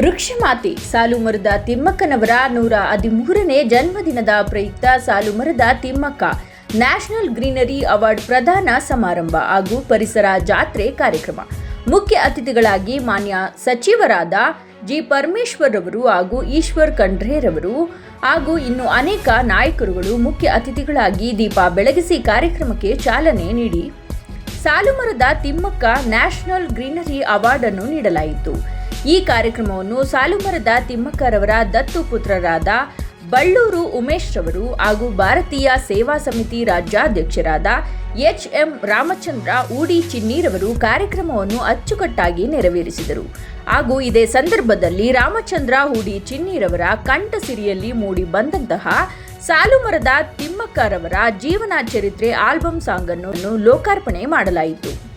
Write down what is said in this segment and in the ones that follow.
ವೃಕ್ಷಮಾತೆ ಸಾಲುಮರದ ತಿಮ್ಮಕ್ಕನವರ ನೂರ ಹದಿಮೂರನೇ ಜನ್ಮದಿನದ ಪ್ರಯುಕ್ತ ಸಾಲುಮರದ ತಿಮ್ಮಕ್ಕ ನ್ಯಾಷನಲ್ ಗ್ರೀನರಿ ಅವಾರ್ಡ್ ಪ್ರದಾನ ಸಮಾರಂಭ ಹಾಗೂ ಪರಿಸರ ಜಾತ್ರೆ ಕಾರ್ಯಕ್ರಮ. ಮುಖ್ಯ ಅತಿಥಿಗಳಾಗಿ ಮಾನ್ಯ ಸಚಿವರಾದ ಜಿ ಪರಮೇಶ್ವರ್ ರವರು ಹಾಗೂ ಈಶ್ವರ್ ಖಂಡ್ರೆರವರು ಹಾಗೂ ಇನ್ನು ಅನೇಕ ನಾಯಕರುಗಳು ಮುಖ್ಯ ಅತಿಥಿಗಳಾಗಿ ದೀಪ ಬೆಳಗಿಸಿ ಕಾರ್ಯಕ್ರಮಕ್ಕೆ ಚಾಲನೆ ನೀಡಿ. ಸಾಲುಮರದ ತಿಮ್ಮಕ್ಕ ನ್ಯಾಷನಲ್ ಗ್ರೀನರಿ ಅವಾರ್ಡನ್ನು ನೀಡಲಾಯಿತು. ಈ ಕಾರ್ಯಕ್ರಮವನ್ನು ಸಾಲುಮರದ ತಿಮ್ಮಕ್ಕರವರ ದತ್ತು ಪುತ್ರರಾದ ಬಳ್ಳೂರು ಉಮೇಶ್ ರವರು ಹಾಗೂ ಭಾರತೀಯ ಸೇವಾ ಸಮಿತಿ ರಾಜ್ಯಾಧ್ಯಕ್ಷರಾದ ಎಚ್ ಎಂ ರಾಮಚಂದ್ರ, ಊಡಿ ಚಿನ್ನೀರವರು ಕಾರ್ಯಕ್ರಮವನ್ನು ಅಚ್ಚುಕಟ್ಟಾಗಿ ನೆರವೇರಿಸಿದರು. ಹಾಗೂ ಇದೇ ಸಂದರ್ಭದಲ್ಲಿ ರಾಮಚಂದ್ರ ಹೂಡಿ ಚಿನ್ನೀರವರ ಕಂಠಸಿರಿಯಲ್ಲಿ ಮೂಡಿ ಬಂದಂತಹ ಸಾಲುಮರದ ತಿಮ್ಮಕ್ಕರವರ ಜೀವನ ಚರಿತ್ರೆ ಆಲ್ಬಮ್ ಸಾಂಗನ್ನು ಲೋಕಾರ್ಪಣೆ ಮಾಡಲಾಯಿತು.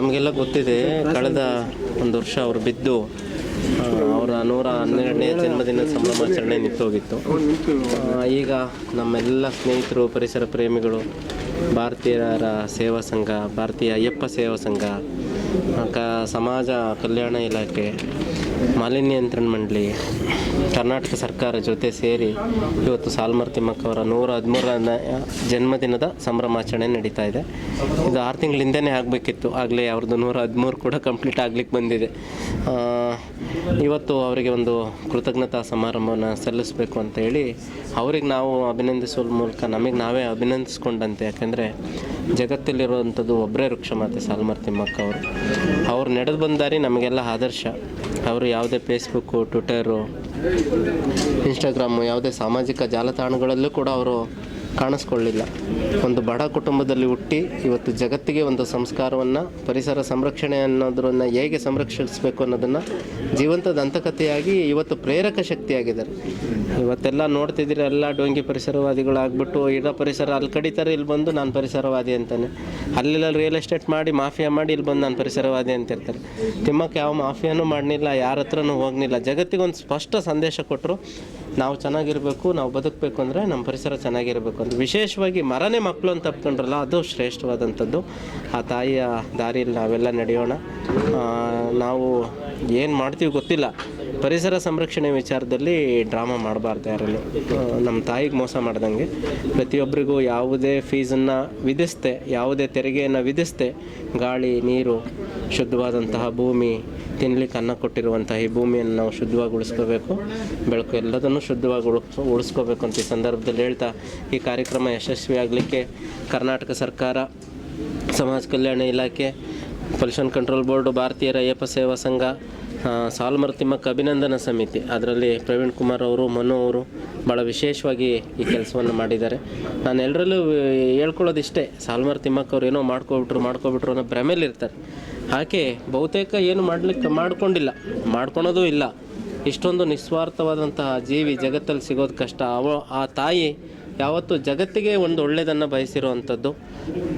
ತಮಗೆಲ್ಲ ಗೊತ್ತಿದೆ, ಕಳೆದ ಒಂದು ವರ್ಷ ಅವರು ಬಿದ್ದು ಅವರ ನೂರ ಹನ್ನೆರಡನೇ ಜನ್ಮದಿನ ಸಂಭ್ರಮಾಚರಣೆ ನಿಂತೋಗಿತ್ತು. ಈಗ ನಮ್ಮೆಲ್ಲ ಸ್ನೇಹಿತರು, ಪರಿಸರ ಪ್ರೇಮಿಗಳು, ಭಾರತೀಯರ ಸೇವಾ ಸಂಘ, ಭಾರತೀಯ ಅಯ್ಯಪ್ಪ ಸೇವಾ ಸಂಘ ಕ, ಸಮಾಜ ಕಲ್ಯಾಣ ಇಲಾಖೆ ಮಾಲಿನ್ಯ ನಿಯಂತ್ರಣ ಮಂಡಳಿ, ಕರ್ನಾಟಕ ಸರ್ಕಾರ ಜೊತೆ ಸೇರಿ ಇವತ್ತು ಸಾಲ್ಮರ್ ತಿಮ್ಮಕ್ಕ ಅವರ ನೂರ ಹದಿಮೂರನೇ ಜನ್ಮದಿನದ ಸಂಭ್ರಮಾಚರಣೆ ನಡೀತಾ ಇದೆ. ಇದು ಆರು ತಿಂಗಳಿಂದನೇ ಆಗಬೇಕಿತ್ತು. ಆಗಲೇ ಅವ್ರದ್ದು ನೂರ ಹದಿಮೂರು ಕೂಡ ಕಂಪ್ಲೀಟ್ ಆಗಲಿಕ್ಕೆ ಬಂದಿದೆ. ಇವತ್ತು ಅವರಿಗೆ ಒಂದು ಕೃತಜ್ಞತಾ ಸಮಾರಂಭವನ್ನು ಸಲ್ಲಿಸಬೇಕು ಅಂತ ಹೇಳಿ ಅವ್ರಿಗೆ ನಾವು ಅಭಿನಂದಿಸುವ ಮೂಲಕ ನಮಗೆ ನಾವೇ ಅಭಿನಂದಿಸ್ಕೊಂಡಂತೆ. ಯಾಕೆಂದರೆ ಜಗತ್ತಲ್ಲಿರುವಂಥದ್ದು ಒಬ್ಬರೇ ವೃಕ್ಷ ಮಾತೆ ಸಾಲ್ಮರ್ ತಿಮ್ಮಕ್ಕ ಅವರು. ಅವ್ರು ನಡೆದು ಬಂದಾರಿ ನಮಗೆಲ್ಲ ಆದರ್ಶ. ಅವರು ಯಾವುದೇ ಫೇಸ್ಬುಕ್ಕು ಟ್ವಿಟರು ಇನ್ಸ್ಟಾಗ್ರಾಮು ಯಾವುದೇ ಸಾಮಾಜಿಕ ಜಾಲತಾಣಗಳಲ್ಲೂ ಕೂಡ ಅವರು ಕಾಣಿಸ್ಕೊಳ್ಳಿಲ್ಲ. ಒಂದು ಬಡ ಕುಟುಂಬದಲ್ಲಿ ಹುಟ್ಟಿ ಇವತ್ತು ಜಗತ್ತಿಗೆ ಒಂದು ಸಂಸ್ಕಾರವನ್ನು, ಪರಿಸರ ಸಂರಕ್ಷಣೆ ಅನ್ನೋದನ್ನು ಹೇಗೆ ಸಂರಕ್ಷಿಸಬೇಕು ಅನ್ನೋದನ್ನು ಜೀವಂತ ದಂತಕಥೆಯಾಗಿ ಇವತ್ತು ಪ್ರೇರಕ ಶಕ್ತಿಯಾಗಿದ್ದಾರೆ. ಇವತ್ತೆಲ್ಲ ನೋಡ್ತಿದ್ದೀರಿ, ಎಲ್ಲ ಡೊಂಗಿ ಪರಿಸರವಾದಿಗಳಾಗ್ಬಿಟ್ಟು ಇಡ ಪರಿಸರ ಅಲ್ಲಿ ಕಡಿತಾರೆ, ಇಲ್ಲಿ ಬಂದು ನಾನು ಪರಿಸರವಾದಿ ಅಂತಾನೆ. ಅಲ್ಲೆಲ್ಲ ರಿಯಲ್ ಎಸ್ಟೇಟ್ ಮಾಡಿ, ಮಾಫಿಯಾ ಮಾಡಿ, ಇಲ್ಲಿ ಬಂದು ನಾನು ಪರಿಸರವಾದಿ ಅಂತ ಇರ್ತಾರೆ ತಿಮ್ಮಕ್ಕೆ ಯಾವ ಮಾಫಿಯಾನೂ ಮಾಡಲಿಲ್ಲ ಯಾರ ಹತ್ರನೂ ಹೋಗಲಿಲ್ಲ ಜಗತ್ತಿಗೆ ಒಂದು ಸ್ಪಷ್ಟ ಸಂದೇಶ ಕೊಟ್ಟರು ನಾವು ಚೆನ್ನಾಗಿರಬೇಕು, ನಾವು ಬದುಕಬೇಕು ಅಂದರೆ ನಮ್ಮ ಪರಿಸರ ಚೆನ್ನಾಗಿರಬೇಕು ಅಂತ. ವಿಶೇಷವಾಗಿ ಮರನೇ ಮಕ್ಕಳು ಅಂತ ತಪ್ಕೊಂಡ್ರಲ್ಲ ಅದು ಶ್ರೇಷ್ಠವಾದಂಥದ್ದು. ಆ ತಾಯಿಯ ದಾರಿಯಲ್ಲಿ ನಾವೆಲ್ಲ ನಡೆಯೋಣ. ನಾವು ಏನು ಮಾಡ್ತೀವಿ ಗೊತ್ತಿಲ್ಲ. ಪರಿಸರ ಸಂರಕ್ಷಣೆ ವಿಚಾರದಲ್ಲಿ ಡ್ರಾಮಾ ಮಾಡಬಾರ್ದು ಯಾರಲ್ಲಿ. ನಮ್ಮ ತಾಯಿಗೆ ಮೋಸ ಮಾಡ್ದಂಗೆ. ಪ್ರತಿಯೊಬ್ಬರಿಗೂ ಯಾವುದೇ ಫೀಸನ್ನು ವಿಧಿಸ್ತೆ, ಯಾವುದೇ ತೆರಿಗೆಯನ್ನು ವಿಧಿಸ್ತೆ, ಗಾಳಿ, ನೀರು, ಶುದ್ಧವಾದಂತಹ ಭೂಮಿ, ತಿನ್ಲಿಕ್ಕೆ ಅನ್ನ ಕೊಟ್ಟಿರುವಂತಹ ಈ ಭೂಮಿಯನ್ನು ನಾವು ಶುದ್ಧವಾಗಿ ಉಳಿಸ್ಕೋಬೇಕು. ಬೆಳಕು ಎಲ್ಲದನ್ನು ಶುದ್ಧವಾಗಿ ಉಳಿಸ್ ಉಳಿಸ್ಕೋಬೇಕು ಅಂತ ಈ ಸಂದರ್ಭದಲ್ಲಿ ಹೇಳ್ತಾ ಈ ಕಾರ್ಯಕ್ರಮ ಯಶಸ್ವಿಯಾಗಲಿಕ್ಕೆ ಕರ್ನಾಟಕ ಸರ್ಕಾರ, ಸಮಾಜ ಕಲ್ಯಾಣ ಇಲಾಖೆ, ಪೊಲ್ಯೂಷನ್ ಕಂಟ್ರೋಲ್ ಬೋರ್ಡು, ಭಾರತೀಯ ಅಯ್ಯಪ್ಪ ಸೇವಾ ಸಂಘ ಆ, ಸಾಲ್ಮರ್ ತಿಮ್ಮಕ್ಕ ಅಭಿನಂದನಾ ಸಮಿತಿ ಅದರಲ್ಲಿ ಪ್ರವೀಣ್ ಕುಮಾರ್ ಅವರು ಮನು ಅವರು ಭಾಳ ವಿಶೇಷವಾಗಿ ಈ ಕೆಲಸವನ್ನು ಮಾಡಿದ್ದಾರೆ. ನಾನು ಎಲ್ಲರಲ್ಲೂ ಹೇಳ್ಕೊಳ್ಳೋದಿಷ್ಟೇ ಸಾಲ್ಮರ್ ತಿಮ್ಮಕ್ಕ ಅವ್ರು ಏನೋ ಮಾಡ್ಕೊಬಿಟ್ರು ಮಾಡ್ಕೊಬಿಟ್ರು ಅನ್ನೋ ಭ್ರಮೆಲಿರ್ತಾರೆ ಆಕೆ ಬಹುತೇಕ ಏನು ಮಾಡಲಿಕ್ಕೆ ಮಾಡ್ಕೊಂಡಿಲ್ಲ ಮಾಡ್ಕೊಳೋದೂ ಇಲ್ಲ. ಇಷ್ಟೊಂದು ನಿಸ್ವಾರ್ಥವಾದಂತಹ ಜೀವಿ ಜಗತ್ತಲ್ಲಿ ಸಿಗೋದು ಕಷ್ಟ. ಅವ ಆ ತಾಯಿ ಯಾವತ್ತು ಜಗತ್ತಿಗೆ ಒಂದು ಒಳ್ಳೆಯದನ್ನು ಬಯಸಿರುವಂಥದ್ದು,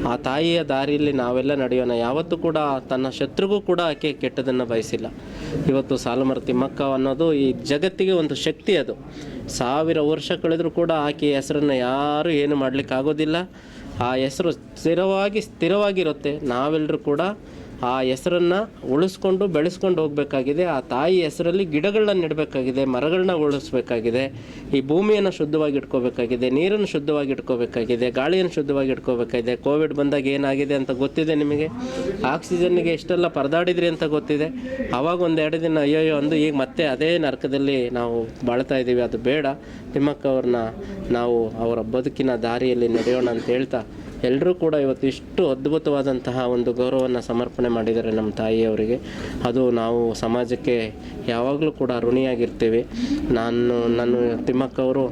ಆ ತಾಯಿಯ ದಾರಿಯಲ್ಲಿ ನಾವೆಲ್ಲ ನಡೆಯೋಣ. ಯಾವತ್ತೂ ಕೂಡ ತನ್ನ ಶತ್ರುಗೂ ಕೂಡ ಆಕೆ ಕೆಟ್ಟದನ್ನು ಬಯಸಿಲ್ಲ. ಇವತ್ತು ಸಾಲುಮರ ತಿಮ್ಮಕ್ಕ ಅನ್ನೋದು ಈ ಜಗತ್ತಿಗೆ ಒಂದು ಶಕ್ತಿ ಅದು. ಸಾವಿರ ವರ್ಷ ಕಳೆದರೂ ಕೂಡ ಆಕೆ ಹೆಸರನ್ನು ಯಾರೂ ಏನು ಮಾಡಲಿಕ್ಕಾಗೋದಿಲ್ಲ. ಆ ಹೆಸರು ಸ್ಥಿರವಾಗಿ ಸ್ಥಿರವಾಗಿರುತ್ತೆ. ನಾವೆಲ್ಲರೂ ಕೂಡ ಆ ಹೆಸರನ್ನು ಉಳಿಸ್ಕೊಂಡು ಬೆಳೆಸ್ಕೊಂಡು ಹೋಗಬೇಕಾಗಿದೆ. ಆ ತಾಯಿ ಹೆಸರಲ್ಲಿ ಗಿಡಗಳನ್ನ ನೆಡಬೇಕಾಗಿದೆ, ಮರಗಳನ್ನ ಉಳಿಸ್ಬೇಕಾಗಿದೆ, ಈ ಭೂಮಿಯನ್ನು ಶುದ್ಧವಾಗಿ ಇಟ್ಕೋಬೇಕಾಗಿದೆ, ನೀರನ್ನು ಶುದ್ಧವಾಗಿ ಇಟ್ಕೋಬೇಕಾಗಿದೆ, ಗಾಳಿಯನ್ನು ಶುದ್ಧವಾಗಿ ಇಟ್ಕೋಬೇಕಾಗಿದೆ. ಕೋವಿಡ್ ಬಂದಾಗ ಏನಾಗಿದೆ ಅಂತ ಗೊತ್ತಿದೆ ನಿಮಗೆ? ಆಕ್ಸಿಜನ್ಗೆ ಎಷ್ಟೆಲ್ಲ ಪರದಾಡಿದ್ರಿ ಅಂತ ಗೊತ್ತಿದೆ. ಆವಾಗ ಎರಡು ದಿನ, ಅಯ್ಯೋಯ್ಯೋ, ಅಂದು ಈಗ ಮತ್ತೆ ಅದೇ ನರಕದಲ್ಲಿ ನಾವು ಬಾಳ್ತಾ ಇದ್ದೀವಿ. ಅದು ಬೇಡ. ತಿಮ್ಮಕ್ಕ ಅವ್ರನ್ನ ನಾವು ಅವರ ಬದುಕಿನ ದಾರಿಯಲ್ಲಿ ನಡೆಯೋಣ ಅಂತ ಹೇಳ್ತಾ ಎಲ್ಲರೂ ಕೂಡ ಇವತ್ತು ಇಷ್ಟು ಅದ್ಭುತವಾದಂತಹ ಒಂದು ಗೌರವವನ್ನು ಸಮರ್ಪಣೆ ಮಾಡಿದ್ದಾರೆ ನಮ್ಮ ತಾಯಿಯವರಿಗೆ. ಅದು ನಾವು ಸಮಾಜಕ್ಕೆ ಯಾವಾಗಲೂ ಕೂಡ ಋಣಿಯಾಗಿರ್ತೇವೆ. ನಾನು, ನನ್ನ ತಿಮ್ಮಕ್ಕವರು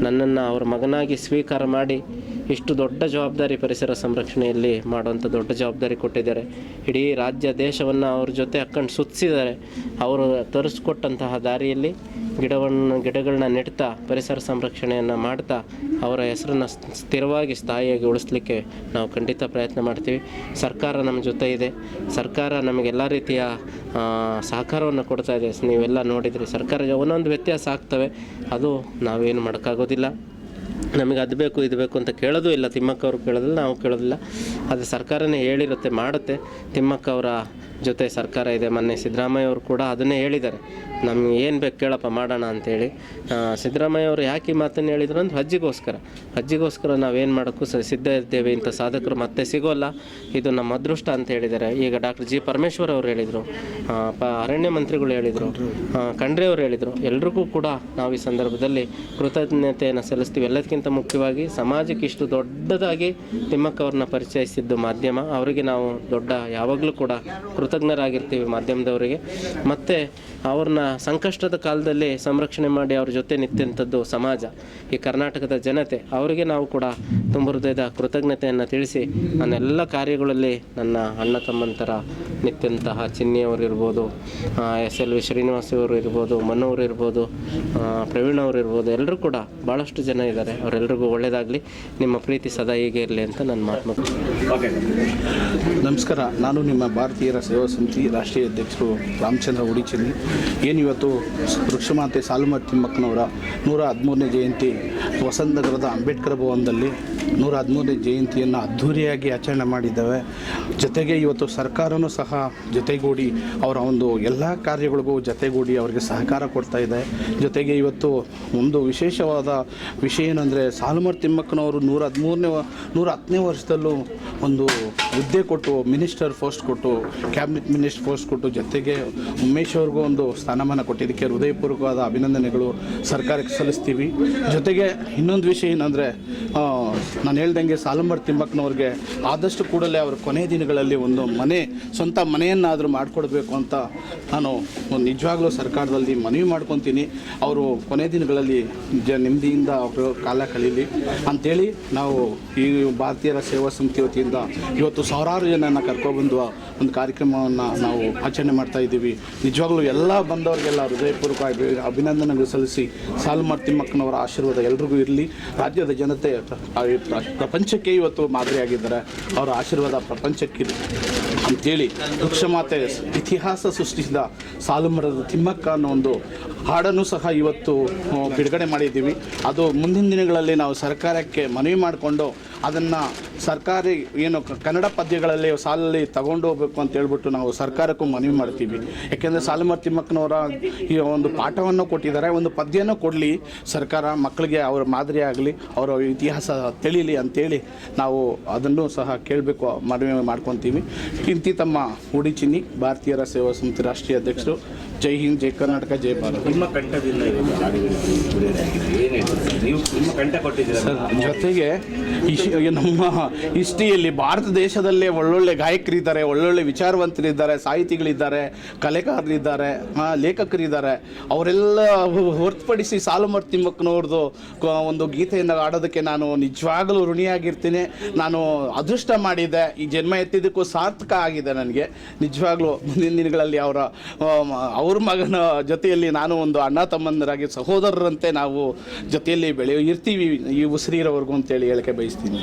ನನ್ನನ್ನು ಅವ್ರ ಮಗನಾಗಿ ಸ್ವೀಕಾರ ಮಾಡಿ ಇಷ್ಟು ದೊಡ್ಡ ಜವಾಬ್ದಾರಿ ಪರಿಸರ ಸಂರಕ್ಷಣೆಯಲ್ಲಿ ಮಾಡುವಂಥ ದೊಡ್ಡ ಜವಾಬ್ದಾರಿ ಕೊಟ್ಟಿದ್ದಾರೆ. ಇಡೀ ರಾಜ್ಯ ದೇಶವನ್ನು ಅವ್ರ ಜೊತೆ ಹಾಕ್ಕೊಂಡು ಸುತ್ತಿಸಿದ್ದಾರೆ ಅವರು ತರಿಸ್ಕೊಟ್ಟಂತಹ ದಾರಿಯಲ್ಲಿ ಗಿಡವನ್ನು ಗಿಡಗಳನ್ನ ನೆಡ್ತಾ, ಪರಿಸರ ಸಂರಕ್ಷಣೆಯನ್ನು ಮಾಡ್ತಾ ಅವರ ಹೆಸರನ್ನು ಸ್ಥಿರವಾಗಿ ಸ್ಥಾಯಿಯಾಗಿ ಉಳಿಸ್ಲಿಕ್ಕೆ ನಾವು ಖಂಡಿತ ಪ್ರಯತ್ನ ಮಾಡ್ತೀವಿ. ಸರ್ಕಾರ ನಮ್ಮ ಜೊತೆ ಇದೆ. ಸರ್ಕಾರ ನಮಗೆಲ್ಲ ರೀತಿಯ ಸಹಕಾರವನ್ನು ಕೊಡ್ತಾ ಇದೆ. ನೀವೆಲ್ಲ ನೋಡಿದ್ರಿ, ಸರ್ಕಾರ ಒಂದೊಂದು ವ್ಯತ್ಯಾಸ ಆಗ್ತವೆ. ಅದು ನಾವೇನು ಮಾಡೋಕ್ಕಾಗೋದಿಲ್ಲ. ನಮಗೆ ಅದು ಬೇಕು, ಇದು ಬೇಕು ಅಂತ ಕೇಳೋದು ಇಲ್ಲ. ತಿಮ್ಮಕ್ಕ ಅವರು ಕೇಳೋದಿಲ್ಲ, ನಾವು ಕೇಳೋದಿಲ್ಲ. ಅದು ಸರ್ಕಾರನೇ ಹೇಳಿರುತ್ತೆ, ಮಾಡುತ್ತೆ. ತಿಮ್ಮಕ್ಕ ಅವರ ಜೊತೆ ಸರ್ಕಾರ ಇದೆ ಮೊನ್ನೆ ಸಿದ್ದರಾಮಯ್ಯ ಅವರು ಕೂಡ ಅದನ್ನೇ ಹೇಳಿದ್ದಾರೆ. ನಮ್ಗೆ ಏನು ಬೇಕು ಕೇಳಪ್ಪ ಮಾಡೋಣ ಅಂತೇಳಿ. ಸಿದ್ದರಾಮಯ್ಯ ಅವರು ಯಾಕೆ ಈ ಮಾತನ್ನು ಹೇಳಿದ್ರು ಅಂದ್ರೆ ಹಜ್ಜಿಗೋಸ್ಕರ ಹಜ್ಜಿಗೋಸ್ಕರ ನಾವೇನು ಮಾಡೋಕ್ಕೂ ಸಿದ್ಧ ಇದ್ದೇವೆ. ಇಂಥ ಸಾಧಕರು ಮತ್ತೆ ಸಿಗೋಲ್ಲ. ಇದು ನಮ್ಮ ಅದೃಷ್ಟ ಅಂತ ಹೇಳಿದ್ದಾರೆ. ಈಗ ಡಾಕ್ಟರ್ ಜಿ ಪರಮೇಶ್ವರ್ ಅವರು ಹೇಳಿದರು. ಪ, ಅರಣ್ಯ ಮಂತ್ರಿಗಳು ಹೇಳಿದರು. ಖಂಡ್ರೆ ಅವರು ಹೇಳಿದರು. ಎಲ್ರಿಗೂ ಕೂಡ ನಾವು ಈ ಸಂದರ್ಭದಲ್ಲಿ ಕೃತಜ್ಞತೆಯನ್ನು ಸಲ್ಲಿಸ್ತೀವಿ. ಎಲ್ಲದಕ್ಕಿಂತ ಮುಖ್ಯವಾಗಿ ಸಮಾಜಕ್ಕೆ ಇಷ್ಟು ದೊಡ್ಡದಾಗಿ ತಿಮ್ಮಕ್ಕ ಅವ್ರನ್ನ ಪರಿಚಯಿಸಿದ್ದು ಮಾಧ್ಯಮ. ಅವರಿಗೆ ನಾವು ದೊಡ್ಡ ಯಾವಾಗಲೂ ಕೂಡ ಕೃತಜ್ಞರಾಗಿರ್ತೀವಿ ಮಾಧ್ಯಮದವರಿಗೆ. ಮತ್ತು ಅವ್ರನ್ನ ಸಂಕಷ್ಟದ ಕಾಲದಲ್ಲಿ ಸಂರಕ್ಷಣೆ ಮಾಡಿ ಅವ್ರ ಜೊತೆ ನಿಂತಂಥದ್ದು ಸಮಾಜ, ಈ ಕರ್ನಾಟಕದ ಜನತೆ, ಅವರಿಗೆ ನಾವು ಕೂಡ ತುಂಬ ಹೃದಯದ ಕೃತಜ್ಞತೆಯನ್ನು ತಿಳಿಸಿ, ನನ್ನೆಲ್ಲ ಕಾರ್ಯಗಳಲ್ಲಿ ನನ್ನ ಅಣ್ಣ ತಮ್ಮಂತರ ನಿಂತಹ ಚಿನ್ನಿಯವರು ಇರ್ಬೋದು ಎಸ್ ಎಲ್ ವಿ ಶ್ರೀನಿವಾಸ್ ಅವರು ಇರ್ಬೋದು ಮನೋರು ಇರ್ಬೋದು ಪ್ರವೀಣ್ ಅವರು ಇರ್ಬೋದು, ಎಲ್ಲರೂ ಕೂಡ ಭಾಳಷ್ಟು ಜನ ಇದ್ದಾರೆ. ಅವರೆಲ್ಲರಿಗೂ ಒಳ್ಳೆಯದಾಗಲಿ ನಿಮ್ಮ ಪ್ರೀತಿ ಸದಾ ಹೀಗೆ ಇರಲಿ ಅಂತ ನನ್ನ ಮಾತು. ನಮಸ್ಕಾರ. ನಾನು ನಿಮ್ಮ ಭಾರತೀಯರ ಸೇವಾ ಸಮಿತಿ ರಾಷ್ಟ್ರೀಯ ಅಧ್ಯಕ್ಷರು ರಾಮಚಂದ್ರ ಉಡಿಚಿನಿ ಏನು ಇವತ್ತು ವೃಕ್ಷಮಾತೆ ಸಾಲುಮರ್ ತಿಮ್ಮಕ್ಕನವರ ನೂರ ಹದಿಮೂರನೇ ಜಯಂತಿ ವಸಂತನಗರದ ಅಂಬೇಡ್ಕರ್ ಭವನದಲ್ಲಿ ನೂರ ಹದಿಮೂರನೇ ಜಯಂತಿಯನ್ನು ಅದ್ಧೂರಿಯಾಗಿ ಆಚರಣೆ ಮಾಡಿದ್ದೇವೆ. ಜೊತೆಗೆ ಇವತ್ತು ಸರ್ಕಾರನೂ ಸಹ ಜೊತೆಗೂಡಿ ಅವರ ಒಂದು ಎಲ್ಲ ಕಾರ್ಯಗಳಿಗೂ ಜೊತೆಗೂಡಿ ಅವರಿಗೆ ಸಹಕಾರ ಕೊಡ್ತಾ ಇದೆ. ಜೊತೆಗೆ ಇವತ್ತು ಒಂದು ವಿಶೇಷವಾದ ವಿಷಯ ಏನಂದರೆ ಸಾಲುಮರ್ ತಿಮ್ಮಕ್ಕನವರು ನೂರ ಹದಿಮೂರನೇ, ನೂರ ಹತ್ತನೇ ವರ್ಷದಲ್ಲೂ ಒಂದು ಹುದ್ದೆ ಕೊಟ್ಟು ಮಿನಿಸ್ಟರ್ ಪೋಸ್ಟ್ ಕೊಟ್ಟು ಕ್ಯಾಬಿನೆಟ್ ಮಿನಿಸ್ಟರ್ ಪೋಸ್ಟ್ ಕೊಟ್ಟು ಜೊತೆಗೆ ಉಮೇಶ್ ಅವ್ರಿಗೂ ಒಂದು ಸ್ಥಾನಮಾನ ಕೊಟ್ಟಿದ್ದಕ್ಕೆ ಹೃದಯಪೂರ್ವಕವಾದ ಅಭಿನಂದನೆಗಳು ಸರ್ಕಾರಕ್ಕೆ ಸಲ್ಲಿಸ್ತೀವಿ. ಜೊತೆಗೆ ಇನ್ನೊಂದು ವಿಷಯ ಏನಂದರೆ ನಾನು ಹೇಳ್ದಂಗೆ ಸಾಲಂಬರ್ ತಿಮ್ಮಕ್ಕನವ್ರಿಗೆ ಆದಷ್ಟು ಕೂಡಲೇ ಅವರ ಕೊನೆ ದಿನಗಳಲ್ಲಿ ಒಂದು ಮನೆ, ಸ್ವಂತ ಮನೆಯನ್ನಾದರೂ ಮಾಡಿಕೊಡ್ಬೇಕು ಅಂತ ನಾನು ನಿಜವಾಗ್ಲೂ ಸರ್ಕಾರದಲ್ಲಿ ಮನವಿ ಮಾಡ್ಕೊತೀನಿ. ಅವರು ಕೊನೆ ದಿನಗಳಲ್ಲಿ ಜ, ನೆಮ್ಮದಿಯಿಂದ ಅವರು ಕಾಲ ಕಳೀಲಿ. ಅಂಥೇಳಿ ನಾವು ಈ ಭಾರತೀಯರ ಸೇವಾ ಸಮಿತಿ ವತಿಯಿಂದ ಇವತ್ತು ಸಾವಿರಾರು ಜನನ ಕರ್ಕೊಬಂದು ಒಂದು ಕಾರ್ಯಕ್ರಮವನ್ನು ನಾವು ಆಚರಣೆ ಮಾಡ್ತಾ ಇದ್ದೀವಿ. ನಿಜವಾಗ್ಲೂ ಎಲ್ಲ ಬಂದವರಿಗೆಲ್ಲ ಹೃದಯಪೂರ್ವಕ ಅಭಿ- ಅಭಿನಂದನೆಗಳು ಸಲ್ಲಿಸಿ ಸಾಲುಮರ ತಿಮ್ಮಕ್ಕನವರ ಆಶೀರ್ವಾದ ಎಲ್ರಿಗೂ ಇರಲಿ. ರಾಜ್ಯದ ಜನತೆ ಪ್ರಪಂಚಕ್ಕೆ ಇವತ್ತು ಮಾದರಿಯಾಗಿದ್ದಾರೆ ಅವರ ಆಶೀರ್ವಾದ ಪ್ರಪಂಚಕ್ಕಿರಲಿ ಅಂತೇಳಿ ವೃಕ್ಷಮಾತೆ ಇತಿಹಾಸ ಸೃಷ್ಟಿಸಿದ ಸಾಲುಮರದ ತಿಮ್ಮಕ್ಕ ಅನ್ನೋ ಒಂದು ಹಾಡನ್ನು ಸಹ ಇವತ್ತು ಬಿಡುಗಡೆ ಮಾಡಿದ್ದೀವಿ. ಅದು ಮುಂದಿನ ದಿನಗಳಲ್ಲಿ ನಾವು ಸರ್ಕಾರಕ್ಕೆ ಮನವಿ ಮಾಡಿಕೊಂಡು ಅದನ್ನು ಸರ್ಕಾರಿ ಏನು ಕನ್ನಡ ಪದ್ಯಗಳಲ್ಲಿ ಸಾಲಲ್ಲಿ ತಗೊಂಡು ಹೋಗ್ಬೇಕು ಅಂತ ಹೇಳ್ಬಿಟ್ಟು ನಾವು ಸರ್ಕಾರಕ್ಕೂ ಮನವಿ ಮಾಡ್ತೀವಿ. ಯಾಕೆಂದರೆ ಸಾಲುಮರ್ ತಿಮ್ಮಕ್ಕನವರ ಈ ಒಂದು ಪಾಠವನ್ನು ಕೊಟ್ಟಿದ್ದಾರೆ. ಒಂದು ಪದ್ಯನೂ ಕೊಡಲಿ. ಸರ್ಕಾರ ಮಕ್ಕಳಿಗೆ ಅವರ ಮಾದರಿ ಆಗಲಿ, ಅವರ ಇತಿಹಾಸ ತಿಳಿಲಿ ಅಂತೇಳಿ ನಾವು ಅದನ್ನು ಸಹ ಕೇಳಬೇಕು, ಮನವಿ ಮಾಡ್ಕೊತೀವಿ. ಇಂತಿ ತಮ್ಮ ಉಡಿಚಿನಿ ಭಾರತೀಯರ ಸೇವಾ ಸಮಿತಿ ರಾಷ್ಟ್ರೀಯ ಅಧ್ಯಕ್ಷರು ಜೈ ಹಿಂದ್ ಜೈ ಕರ್ನಾಟಕ ಜೈ ಭಾರತ. ನಿಮ್ಮ ಕಂಠದಿಂದ ನೀವು ನಿಮ್ಮ ಕಂಠ ಕೊಟ್ಟಿದ್ದೀರ? ಜೊತೆಗೆ ನಮ್ಮ ಹಿಸ್ಟ್ರಿಯಲ್ಲಿ ಭಾರತ ದೇಶದಲ್ಲೇ ಒಳ್ಳೊಳ್ಳೆ ಗಾಯಕರಿದ್ದಾರೆ ಒಳ್ಳೊಳ್ಳೆ ವಿಚಾರವಂತರಿದ್ದಾರೆ ಸಾಹಿತಿಗಳಿದ್ದಾರೆ ಕಲೆಗಾರರಿದ್ದಾರೆ ಲೇಖಕರಿದ್ದಾರೆ. ಅವರೆಲ್ಲ ಹೊರತುಪಡಿಸಿ ಸಾಲುಮರ್ ತಿಮ್ಮಕ್ಕನವ್ರದ್ದು ಒಂದು ಗೀತೆಯನ್ನು ಆಡೋದಕ್ಕೆ ನಾನು ನಿಜವಾಗಲೂ ಋಣಿಯಾಗಿರ್ತೀನಿ. ನಾನು ಅದೃಷ್ಟ ಮಾಡಿದ್ದೆ ಈ ಜನ್ಮ ಎತ್ತಿದ್ದಕ್ಕೂ ಸಾರ್ಥಕ ಆಗಿದೆ ನನಗೆ. ನಿಜವಾಗ್ಲೂ ಮುಂದಿನ ದಿನಗಳಲ್ಲಿ ಅವರ ಅವ್ರ ಮಗನ ಜೊತೆಯಲ್ಲಿ ನಾನು ಒಂದು ಅಣ್ಣ ತಮ್ಮಂದರಾಗಿ ಸಹೋದರರಂತೆ ನಾವು ಜೊತೆಯಲ್ಲಿ ಬೆಳೆಯೋ ಇರ್ತೀವಿ ಈ ಉಸಿರಿರೋವರೆಗೂ ಅಂತೇಳಿ ಹೇಳಕ್ಕೆ ಬಯಸ್ತೀನಿ.